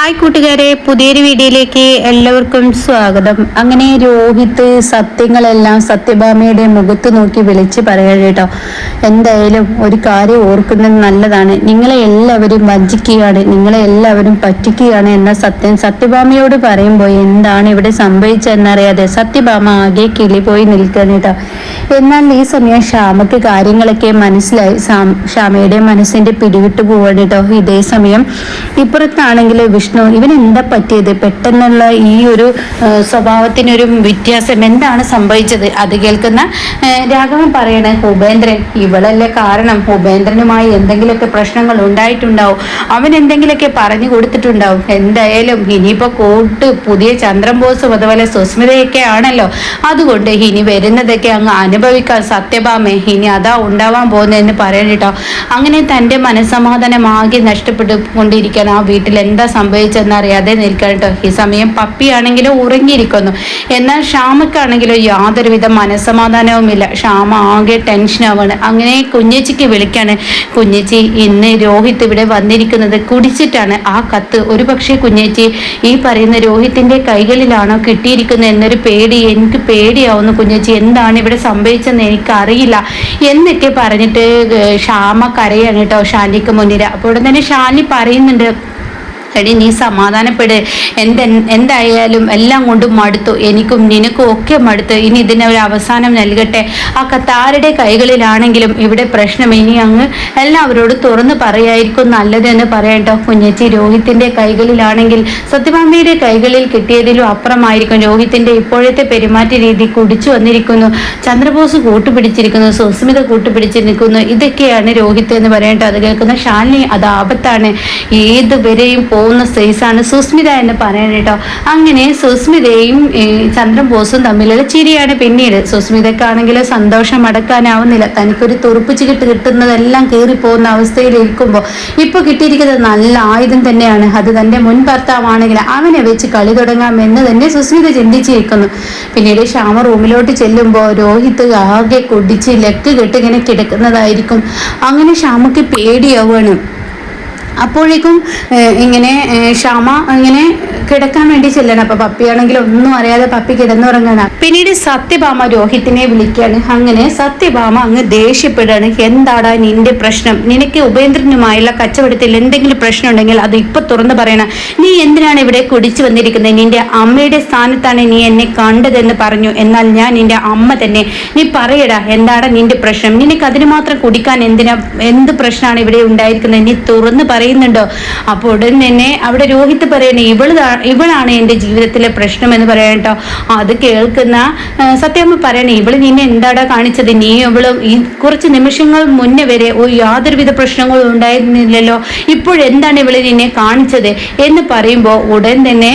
Hi കൂട്ടുകാരെ പുതിയൊരു വീഡിയോയിലേക്ക് എല്ലാവർക്കും സ്വാഗതം. അങ്ങനെ രോഹിത് സത്യങ്ങളെല്ലാം സത്യഭാമയുടെ മുഖത്ത് നോക്കി വിളിച്ച് പറയുക കേട്ടോ. എന്തായാലും ഒരു കാര്യം ഓർക്കുന്നത് നല്ലതാണ്. നിങ്ങളെ എല്ലാവരും വഞ്ചിക്കുകയാണ് നിങ്ങളെ എല്ലാവരും പറ്റിക്കുകയാണ് എന്ന സത്യം സത്യഭാമയോട് പറയുമ്പോൾ എന്താണ് ഇവിടെ സംഭവിച്ചതെന്നറിയാതെ സത്യഭാമ ആകെ കിളി പോയി നിൽക്കുകയാണ് കേട്ടോ. എന്നാൽ ഈ സമയം ശ്യാമക്ക് കാര്യങ്ങളൊക്കെ മനസ്സിലായി. ശ്യാമയുടെ മനസ്സിന്റെ പിടിവിട്ടു പോവാണ് കേട്ടോ. ഇതേ സമയം ഇപ്പുറത്താണെങ്കിൽ ഇവൻ എന്താ പറ്റിയത്? പെട്ടെന്നുള്ള ഈ ഒരു സ്വഭാവത്തിനൊരു വ്യത്യാസം എന്താണ് സംഭവിച്ചത്? അത് കേൾക്കുന്ന രാഘവൻ പറയണേ ഉപേന്ദ്രൻ ഇവളല്ലേ കാരണം? ഉപേന്ദ്രനുമായി എന്തെങ്കിലുമൊക്കെ പ്രശ്നങ്ങൾ ഉണ്ടായിട്ടുണ്ടാവും. അവൻ എന്തെങ്കിലുമൊക്കെ പറഞ്ഞു കൊടുത്തിട്ടുണ്ടാവും. എന്തായാലും ഇനിയിപ്പോ കോട്ട് പുതിയ ചന്ദ്രൻ ബോസും അതുപോലെ സുസ്മിതയൊക്കെ ആണല്ലോ. അതുകൊണ്ട് ഇനി വരുന്നതൊക്കെ അങ്ങ് അനുഭവിക്കാൻ സത്യഭാമേ. ഇനി അതാ ഉണ്ടാവാൻ പോകുന്നതെന്ന് പറയട്ടോ അങ്ങനെ തന്റെ മനസ്സമാധാനമാകെ നഷ്ടപ്പെട്ടു കൊണ്ടിരിക്കാൻ ആ വീട്ടിൽ എന്താ സംഭവിച്ചതെന്ന് അറിയാതെ നിൽക്കണം കേട്ടോ. ഈ സമയം പപ്പിയാണെങ്കിലും ഉറങ്ങിയിരിക്കുന്നു. എന്നാൽ ഷാമക്കാണെങ്കിലും യാതൊരുവിധ മനസ്സമാധാനവുമില്ല. ഷാമ ആകെ ടെൻഷനാവാണ്. അങ്ങനെ കുഞ്ഞേച്ചിക്ക് വിളിക്കാണ്. കുഞ്ഞേച്ചി ഇന്ന് രോഹിത് ഇവിടെ വന്നിരിക്കുന്നത് കുടിച്ചിട്ടാണ്. ആ കത്ത് ഒരു പക്ഷേ കുഞ്ഞേച്ചി ഈ പറയുന്ന രോഹിത്തിന്റെ കൈകളിലാണോ കിട്ടിയിരിക്കുന്നത് എന്നൊരു പേടി എനിക്ക് പേടിയാവുന്നു കുഞ്ഞേച്ചി. എന്താണ് ഇവിടെ സംഭവിച്ചതെന്ന് എനിക്കറിയില്ല. എന്നൊക്കെ പറഞ്ഞിട്ട് ക്ഷാമ ഷാമ കരയാണ് കേട്ടോ ഷാനിക്ക് മുന്നിൽ. അപ്പോൾ ഉടൻ തന്നെ ഷാനി പറയുന്നുണ്ട് എടി നീ സമാധാനപ്പെട്. എന്ത് എന്തായാലും എല്ലാം കൊണ്ടും മടുത്തു. എനിക്കും നിനക്കും ഒക്കെ മടുത്തു. ഇനി ഇതിന് ഒരു അവസാനം നൽകട്ടെ. ആ കത്താരുടെ കൈകളിലാണെങ്കിലും ഇവിടെ പ്രശ്നം. ഇനി അങ്ങ് എല്ലാവരോടും തുറന്ന് പറയായിരിക്കും നല്ലതെന്ന് പറയട്ടോ കുഞ്ഞച്ചി രോഹിത്തിന്റെ കൈകളിലാണെങ്കിൽ സത്യഭാമയുടെ കൈകളിൽ കിട്ടിയതിലും അപ്പുറമായിരിക്കും. രോഹിത്തിന്റെ ഇപ്പോഴത്തെ പെരുമാറ്റ രീതി കുടിച്ചു വന്നിരിക്കുന്നു. ചന്ദ്രബോസ് കൂട്ടുപിടിച്ചിരിക്കുന്നു. സുസ്മിത കൂട്ടുപിടിച്ചിരിക്കുന്നു. ഇതൊക്കെയാണ് രോഹിത് എന്ന് പറയട്ടോ അത് കേൾക്കുന്ന ഷാലിനി അത് ആപത്താണ്. ഏതുവരെയും പോകുന്ന സൈസാണ് സുസ്മിത എന്ന് പറയാൻ കേട്ടോ. അങ്ങനെ സുസ്മിതയും ചന്ദ്രൻ ബോസും തമ്മിലുള്ള ചിരിയാണ് പിന്നീട്. സുസ്മിതക്കാണെങ്കിൽ സന്തോഷം അടക്കാനാവുന്നില്ല. തനിക്കൊരു തുറുപ്പ് ചികിട്ട് കിട്ടുന്നതെല്ലാം കയറി പോകുന്ന അവസ്ഥയിൽ ഇരിക്കുമ്പോൾ ഇപ്പോൾ കിട്ടിയിരിക്കുന്നത് നല്ല ആയുധം തന്നെയാണ്. അത് തന്റെ മുൻ ഭർത്താവാണെങ്കിൽ അവനെ വെച്ച് കളി തുടങ്ങാം എന്ന് തന്നെ സുസ്മിത ചിന്തിച്ചിരിക്കുന്നു. പിന്നീട് ശ്യാമ റൂമിലോട്ട് ചെല്ലുമ്പോൾ രോഹിത് ആകെ കുടിച്ച് ലക്ക് കെട്ടിങ്ങനെ കിടക്കുന്നതായിരിക്കും. അങ്ങനെ ശ്യാമക്ക് പേടിയാവുകയാണ്. അപ്പോഴേക്കും ഇങ്ങനെ ക്ഷമ ഇങ്ങനെ കിടക്കാൻ വേണ്ടി ചെല്ലണം. അപ്പൊ പപ്പിയാണെങ്കിൽ ഒന്നും അറിയാതെ പപ്പി കിടന്നുറങ്ങണം പിന്നീട് സത്യഭാമ രോഹിത്തിനെ വിളിക്കുകയാണ്. അങ്ങനെ സത്യഭാമ അങ്ങ് ദേഷ്യപ്പെടുകയാണ്. എന്താടാ നിന്റെ പ്രശ്നം? നിനക്ക് ഉപേന്ദ്രനുമായുള്ള കച്ചവടത്തിൽ എന്തെങ്കിലും പ്രശ്നം ഉണ്ടെങ്കിൽ അത് ഇപ്പൊ തുറന്നു പറയണം. നീ എന്തിനാണ് ഇവിടെ കുടിച്ചു വന്നിരിക്കുന്നത്? നിന്റെ അമ്മയുടെ സ്ഥാനത്താണ് നീ എന്നെ കണ്ടതെന്ന് പറഞ്ഞു. എന്നാൽ ഞാൻ നിന്റെ അമ്മ തന്നെ. നീ പറയടാ എന്താണ് നിന്റെ പ്രശ്നം? നിനക്ക് അതിന് മാത്രം കുടിക്കാൻ എന്തിനാ എന്ത് പ്രശ്നമാണ് ഇവിടെ ഉണ്ടായിരിക്കുന്നത്? നീ തുറന്നു തുറന്ന് പറയുന്നുണ്ടോ. അപ്പോൾ ഉടൻ തന്നെ അവിടെ രോഹിത് പറയുന്നത് ഇവൾ ഇവളാണ് എന്റെ ജീവിതത്തിലെ പ്രശ്നം എന്ന് പറയാൻ കേട്ടോ. അത് കേൾക്കുന്ന സത്യമ്മ പറയണേ ഇവൾ നിന്നെ എന്താടാ കാണിച്ചത്? നീ ഇവളും ഈ കുറച്ച് നിമിഷങ്ങൾ മുന്നേ വരെ യാതൊരുവിധ പ്രശ്നങ്ങളും ഉണ്ടായിരുന്നില്ലല്ലോ. ഇപ്പോഴെന്താണ് ഇവൾ നിന്നെ കാണിച്ചത്? എന്ന് പറയുമ്പോൾ ഉടൻ തന്നെ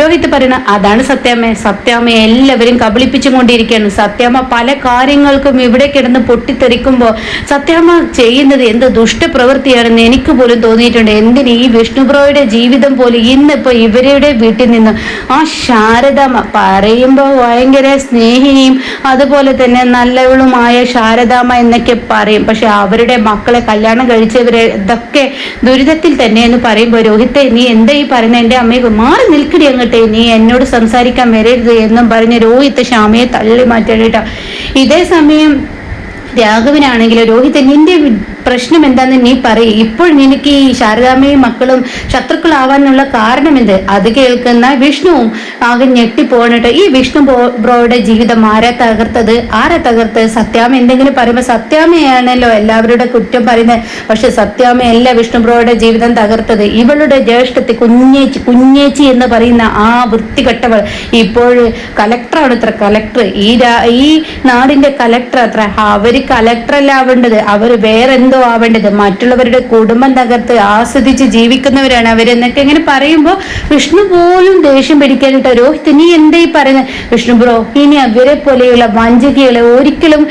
രോഹിത് പറയണ അതാണ് സത്യാമ്മ. സത്യാമ്മ എല്ലാവരും കബളിപ്പിച്ചു കൊണ്ടിരിക്കുകയാണ് സത്യാമ്മ പല കാര്യങ്ങൾക്കും ഇവിടെ കിടന്ന് പൊട്ടിത്തെറിക്കുമ്പോൾ സത്യാമ്മ ചെയ്യുന്നത് എന്ത് ദുഷ്ടപ്രവൃത്തിയാണെന്ന് എനിക്ക് പോലും തോന്നിയിട്ടുണ്ട്. എന്തിന് ഈ വിഷ്ണുപ്രോയുടെ ജീവിതം പോലെ ഇന്നിപ്പോ ഇവരുടെ വീട്ടിൽ നിന്ന് ആ ശാരദാമ്മ പറയുമ്പോൾ ഭയങ്കര സ്നേഹിനിയും അതുപോലെ തന്നെ നല്ലവളുമായ ശാരദാമ്മ എന്നൊക്കെ പറയും. പക്ഷെ അവരുടെ മക്കളെ കല്യാണം കഴിച്ചവരെ ഇതൊക്കെ ദുരിതത്തിൽ തന്നെ എന്ന് പറയുമ്പോൾ രോഹിത്തെ നീ എന്താ ഈ പറയുന്നത് എന്റെ അമ്മയെ മാറി നിൽക്കടി അങ്ങട്ടെ. നീ എന്നോട് സംസാരിക്കാൻ വരരുത് എന്നും പറഞ്ഞ് രോഹിത്ത് ശ്യാമയെ തള്ളി മാറ്റേട്ടോ ഇതേ സമയം രാഘവനാണെങ്കിൽ രോഹിത് നിന്റെ പ്രശ്നം എന്താന്ന് നീ പറയും. ഇപ്പോൾ നിനക്ക് ഈ ശാരദാമ്മയും മക്കളും ശത്രുക്കളാവാനുള്ള കാരണം എന്ത് അത് കേൾക്കുന്ന വിഷ്ണുവും ആകെ ഞെട്ടിപ്പോണിട്ട്. ഈ വിഷ്ണു ബ്രോയുടെ ജീവിതം ആരാ തകർത്തത്? ആരാ തകർത്ത്? സത്യാമ്മ എന്തെങ്കിലും പറയുമ്പോൾ സത്യാമയാണല്ലോ എല്ലാവരുടെ കുറ്റം പറയുന്നത്. പക്ഷെ സത്യാമ്മയല്ല വിഷ്ണു ബ്രോയുടെ ജീവിതം തകർത്തത്. ഇവളുടെ ജ്യേഷ്ഠത്തെ കുഞ്ഞേച്ചി കുഞ്ഞേച്ചി എന്ന് പറയുന്ന ആ വൃത്തികെട്ടവൾ ഇപ്പോൾ കലക്ടറാണ് അത്ര കലക്ടർ. ഈ ഈ നാടിന്റെ കലക്ടർ അത്ര. അവർ കലക്ടറല്ല ആവേണ്ടത്. അവർ വേറെന്തോ ആവേണ്ടത് മറ്റുള്ളവരുടെ കുടുംബം തകർത്ത് ആസ്വദിച്ച് ജീവിക്കുന്നവരാണ് അവരെന്നൊക്കെ ഇങ്ങനെ പറയുമ്പോൾ വിഷ്ണു പോലും ദേഷ്യം പിടിക്കാനിട്ട് രോഹിത് നീ എന്താ ഈ പറയുന്നത് വിഷ്ണു ബ്രോ ഇനി അവരെ പോലെയുള്ള വഞ്ചകികളെ ഒരിക്കലും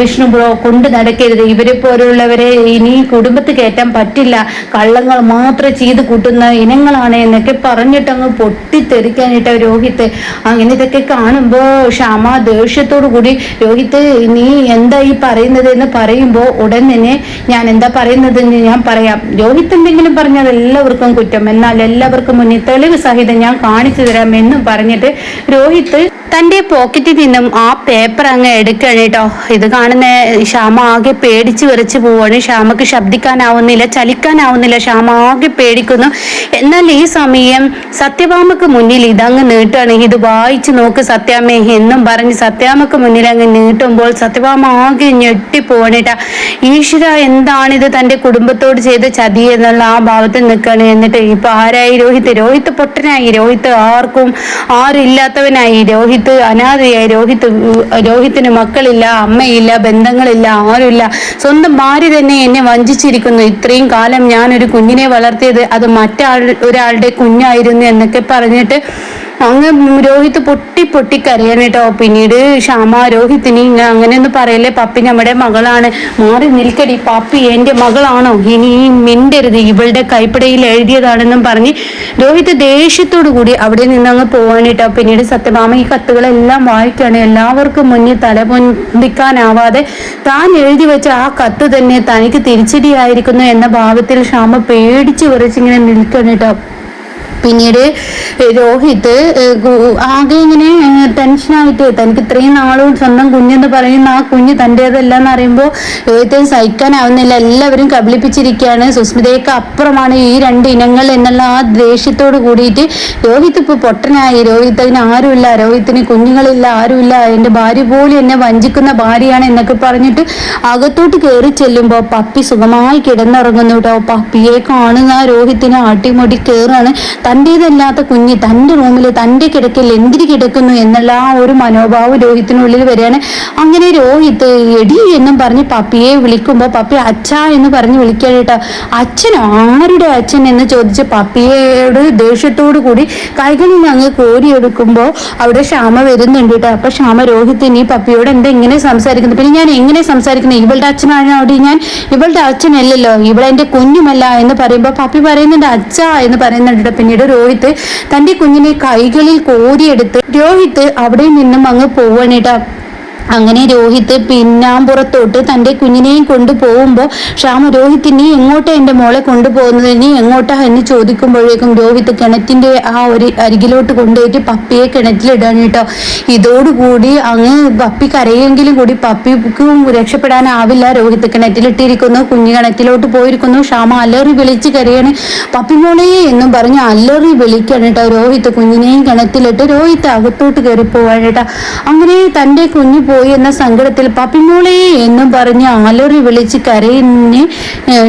വിഷ്ണു ബ്രോ കൊണ്ട് നടക്കരുത്. ഇവരെ പോലുള്ളവരെ ഇനി കുടുംബത്ത് കയറ്റാൻ പറ്റില്ല. കള്ളങ്ങൾ മാത്രം ചെയ്ത് കൂട്ടുന്ന ഇനങ്ങളാണ് എന്നൊക്കെ പറഞ്ഞിട്ട് അങ്ങ് പൊട്ടിത്തെറിക്കാനിട്ട് രോഹിത്ത് അങ്ങനെ ഇതൊക്കെ കാണുമ്പോൾ ക്ഷമ ദേഷ്യത്തോടു കൂടി രോഹിത്ത് നീ എന്താ ഈ പറയുന്നത്? എന്ന് പറയുമ്പോൾ ഉടൻ തന്നെ ഞാൻ എന്താ പറയുന്നത് ഞാൻ പറയാം. രോഹിത് എന്തെങ്കിലും പറഞ്ഞാൽ എല്ലാവർക്കും കുറ്റം. എന്നാൽ എല്ലാവർക്കും മുന്നിൽ തെളിവ് സഹിതം ഞാൻ കാണിച്ചു തരാം എന്നും പറഞ്ഞിട്ട് രോഹിത് തന്റെ പോക്കറ്റിൽ നിന്നും ആ പേപ്പർ അങ്ങ് എടുക്കുകയാണ് കേട്ടോ. ഇത് കാണുന്ന ശ്യാമ ആകെ പേടിച്ച് വിറച്ച് പോവാണ് ശ്യാമക്ക് ശബ്ദിക്കാനാവുന്നില്ല ചലിക്കാനാവുന്നില്ല. ശ്യാമ ആകെ പേടിക്കുന്നു. എന്നാൽ ഈ സമയം സത്യഭാമക്ക് മുന്നിൽ ഇതങ്ങ് നീട്ടാണ് ഇത് വായിച്ചു നോക്ക് സത്യാമ്മേ എന്നും പറഞ്ഞ് സത്യാമ്മക്ക് മുന്നിൽ അങ്ങ് നീട്ടുമ്പോൾ സത്യഭാമ ആകെ ഞെട്ടിപ്പോവാണ് കേട്ടാ. ഈശ്വര എന്താണിത് തന്റെ കുടുംബത്തോട് ചെയ്ത ചതി എന്നുള്ള ആ ഭാവത്തിൽ നിൽക്കുകയാണ്. എന്നിട്ട് ഇപ്പൊ ആരായി രോഹിത്? രോഹിത് പൊട്ടനായി. രോഹിത് ആർക്കും ആരില്ലാത്തവനായി. രോഹിത് അനാഥയായി. രോഹിത് രോഹിത്തിന് മക്കളില്ല അമ്മയില്ല ബന്ധങ്ങളില്ല ആരുമില്ല. സ്വന്തം ഭാര്യ തന്നെ എന്നെ വഞ്ചിച്ചിരിക്കുന്നു. ഇത്രയും കാലം ഞാൻ ഒരു കുഞ്ഞിനെ വളർത്തിയത് അത് മറ്റാൾ ഒരാളുടെ കുഞ്ഞായിരുന്നു എന്നൊക്കെ പറഞ്ഞിട്ട് അങ്ങ് രോഹിത് പൊട്ടി പൊട്ടി കരയാണ് കേട്ടോ. പിന്നീട് ശ്യാമ രോഹിത്തിന് ഇങ്ങനെ അങ്ങനെയൊന്നും പറയല്ലേ പപ്പി നമ്മുടെ മകളാണ്. മാറി നിൽക്കടി പപ്പി എന്റെ മകളാണോ? ഇനി മിണ്ടരുത് ഇവളുടെ കൈപ്പടയിൽ എഴുതിയതാണെന്നും പറഞ്ഞ് രോഹിത് ദേഷ്യത്തോടു കൂടി അവിടെ നിന്ന് അങ്ങ് പോവാൻ കേട്ടോ. പിന്നീട് സത്യഭാമ ഈ കത്തുകളെല്ലാം വായിക്കാണ്. എല്ലാവർക്കും മുന്നിൽ തല പൊന്തിക്കാനാവാതെ താൻ എഴുതി വെച്ച ആ കത്ത് തന്നെ തനിക്ക് തിരിച്ചടിയായിരിക്കുന്നു എന്ന ഭാവത്തിൽ ശ്യാമ പേടിച്ചു വിറച്ചിങ്ങനെ നിൽക്കണം കേട്ടോ. പിന്നീട് രോഹിത് ആകെ ഇങ്ങനെ ടെൻഷനായിട്ട് തനിക്ക് ഇത്രയും നാളും സ്വന്തം കുഞ്ഞെന്ന് പറയുന്ന ആ കുഞ്ഞ് തന്റേതല്ല എന്ന് പറയുമ്പോൾ രോഹിത്തിന് സഹിക്കാനാവുന്നില്ല. എല്ലാവരും കബളിപ്പിച്ചിരിക്കുകയാണ്. സുസ്മിതയ്ക്ക് അപ്പുറമാണ് ഈ രണ്ട് ഇനങ്ങൾ എന്നുള്ള ആ ദേഷ്യത്തോട് കൂടിയിട്ട് രോഹിത് ഇപ്പോൾ പൊട്ടനായി. രോഹിത്തിന് ആരുമില്ല. രോഹിത്തിന് കുഞ്ഞുങ്ങളില്ല ആരുമില്ല. എന്റെ ഭാര്യ പോലും എന്നെ വഞ്ചിക്കുന്ന ഭാര്യയാണ് എന്നൊക്കെ പറഞ്ഞിട്ട് അകത്തോട്ട് കയറി ചെല്ലുമ്പോൾ പപ്പി സുഖമായി കിടന്നുറങ്ങുന്നു കേട്ടോ. പപ്പിയെ കാണുന്ന രോഹിത്തിനെ ആട്ടിമുടി കയറാണ്. തന്റേതല്ലാത്ത കുഞ്ഞ് തന്റെ റൂമിൽ തന്റെ കിടക്കൽ എന്തിരി കിടക്കുന്നു എന്നുള്ള ആ ഒരു മനോഭാവം രോഹിത്തിനുള്ളിൽ വരികയാണ്. അങ്ങനെ രോഹിത്ത് എടി എന്നും പറഞ്ഞ് പപ്പിയെ വിളിക്കുമ്പോൾ പപ്പി അച്ഛ എന്ന് പറഞ്ഞ് വിളിക്കാൻ കേട്ടോ. അച്ഛൻ ആരുടെ അച്ഛൻ എന്ന് ചോദിച്ച് പപ്പിയോട് ദേഷ്യത്തോടു കൂടി കൈകളിൽ നിന്ന് അങ്ങ് കോരിയെടുക്കുമ്പോൾ അവിടെ ക്ഷാമ വരുന്നുണ്ട് കേട്ടോ. അപ്പൊ ക്ഷാമ രോഹിത്തിന് ഈ പപ്പിയോട് എന്താ ഇങ്ങനെ സംസാരിക്കുന്നത്? പിന്നെ ഞാൻ എങ്ങനെ സംസാരിക്കുന്നത്? ഇവളുടെ അച്ഛനാണ് അവിടെ. ഞാൻ ഇവളുടെ അച്ഛനല്ലല്ലോ. ഇവളെന്റെ കുഞ്ഞുമല്ല എന്ന് പറയുമ്പോൾ പപ്പി പറയുന്നുണ്ട് അച്ഛ എന്ന് പറയുന്നുണ്ട് ട്ടോ. പിന്നീട് രോഹിത് തന്റെ കുഞ്ഞിനെ കൈകളിൽ കോരിയെടുത്ത് രോഹിത് അവിടെ നിന്നും അങ്ങ് പോവാണേട്ടാ അങ്ങനെ രോഹിത് പിന്നാമ്പുറത്തോട്ട് തന്റെ കുഞ്ഞിനെയും കൊണ്ടുപോകുമ്പോൾ ശ്യാമ രോഹിത് നീ എങ്ങോട്ടാ എന്റെ മോളെ കൊണ്ടുപോകുന്നത്? നീ എങ്ങോട്ടാ? എന്ന് ചോദിക്കുമ്പോഴേക്കും രോഹിത് കിണറ്റിന്റെ ആ ഒരു അരികിലോട്ട് കൊണ്ടുപോയിട്ട് പപ്പിയെ കിണറ്റിലിടാണ് കേട്ടോ. ഇതോടുകൂടി അങ്ങ് പപ്പി കരയെങ്കിലും കൂടി പപ്പിക്കും രക്ഷപ്പെടാനാവില്ല. രോഹിത് കിണറ്റിലിട്ടിരിക്കുന്നു കുഞ്ഞു കിണറ്റിലോട്ട് പോയിരിക്കുന്നു. ശ്യാമ അല്ലറി വിളിച്ച് കരയാണ്. പപ്പി മോളെ എന്നും പറഞ്ഞ് അല്ലറി വിളിക്കാണ് കേട്ടോ രോഹിത് കുഞ്ഞിനെയും കിണറ്റിലിട്ട്. രോഹിത് അകത്തോട്ട് കയറി പോവാണ് കേട്ടോ. അങ്ങനെ തന്റെ കുഞ്ഞു പോയി എന്ന സങ്കടത്തിൽ പപ്പിമോളെ എന്നും പറഞ്ഞ് അലറി വിളിച്ച് കരയിനെ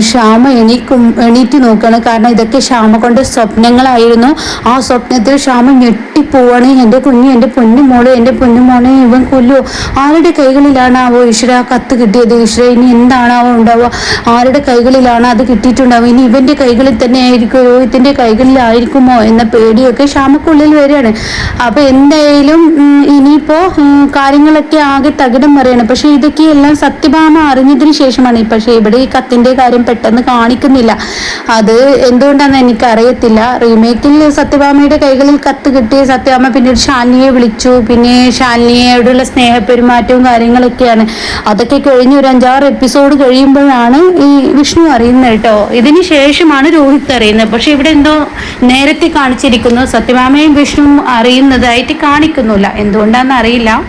ശ്യാമ എണീക്കും എണീറ്റ് നോക്കുകയാണ് കാരണം ഇതൊക്കെ ശ്യാമ കൊണ്ട് സ്വപ്നങ്ങളായിരുന്നു. ആ സ്വപ്നത്തിൽ ശ്യാമ ഞെട്ടിപ്പോവാണ്. എന്റെ കുഞ്ഞ് എന്റെ പൊന്നുമോളെ എന്റെ പൊന്നുമോളെ ഇവൻ കൊല്ലു. ആരുടെ കൈകളിലാണ് ആവോ ഈശ്വര കത്ത് കിട്ടിയത്? ഈശ്വര ഇനി എന്താണാവോ ഉണ്ടാവുക? ആരുടെ കൈകളിലാണ് അത് കിട്ടിയിട്ടുണ്ടാവുക? ഇനി ഇവന്റെ കൈകളിൽ തന്നെ ആയിരിക്കും രോഹിത്തിന്റെ കൈകളിലായിരിക്കുമോ? എന്ന പേടിയൊക്കെ ശ്യാമക്കുള്ളിൽ വരികയാണ്. അപ്പൊ എന്തായാലും ഇനിയിപ്പോൾ ഇനിയിപ്പോ കാര്യങ്ങളൊക്കെ ആകെ തകിടം മറിയാണ്. പക്ഷെ ഇതൊക്കെ എല്ലാം സത്യഭാമ അറിഞ്ഞതിന് ശേഷമാണ്. പക്ഷെ ഇവിടെ ഈ കത്തിന്റെ കാര്യം പെട്ടെന്ന് കാണിക്കുന്നില്ല. അത് എന്തുകൊണ്ടാണെന്ന് എനിക്ക് അറിയത്തില്ല റീമേക്കിൽ സത്യഭാമയുടെ കൈകളിൽ കത്ത് കിട്ടി സത്യഭാമ പിന്നീട് ശാലിനിയെ വിളിച്ചു. പിന്നെ ശാലിനിയോടുള്ള സ്നേഹപെരുമാറ്റവും കാര്യങ്ങളൊക്കെയാണ്. അതൊക്കെ കഴിഞ്ഞ് ഒരു അഞ്ചാറ് എപ്പിസോഡ് കഴിയുമ്പോഴാണ് ഈ വിഷ്ണു അറിയുന്നത് കേട്ടോ. ഇതിന് ശേഷമാണ് രോഹിത് അറിയുന്നത്. പക്ഷെ ഇവിടെ എന്തോ നേരത്തെ കാണിച്ചിരിക്കുന്നു. സത്യഭാമയും വിഷ്ണുവും അറിയുന്നതായിട്ട് കാണിക്കുന്നില്ല. എന്തുകൊണ്ടാണെന്ന് അറിയില്ല.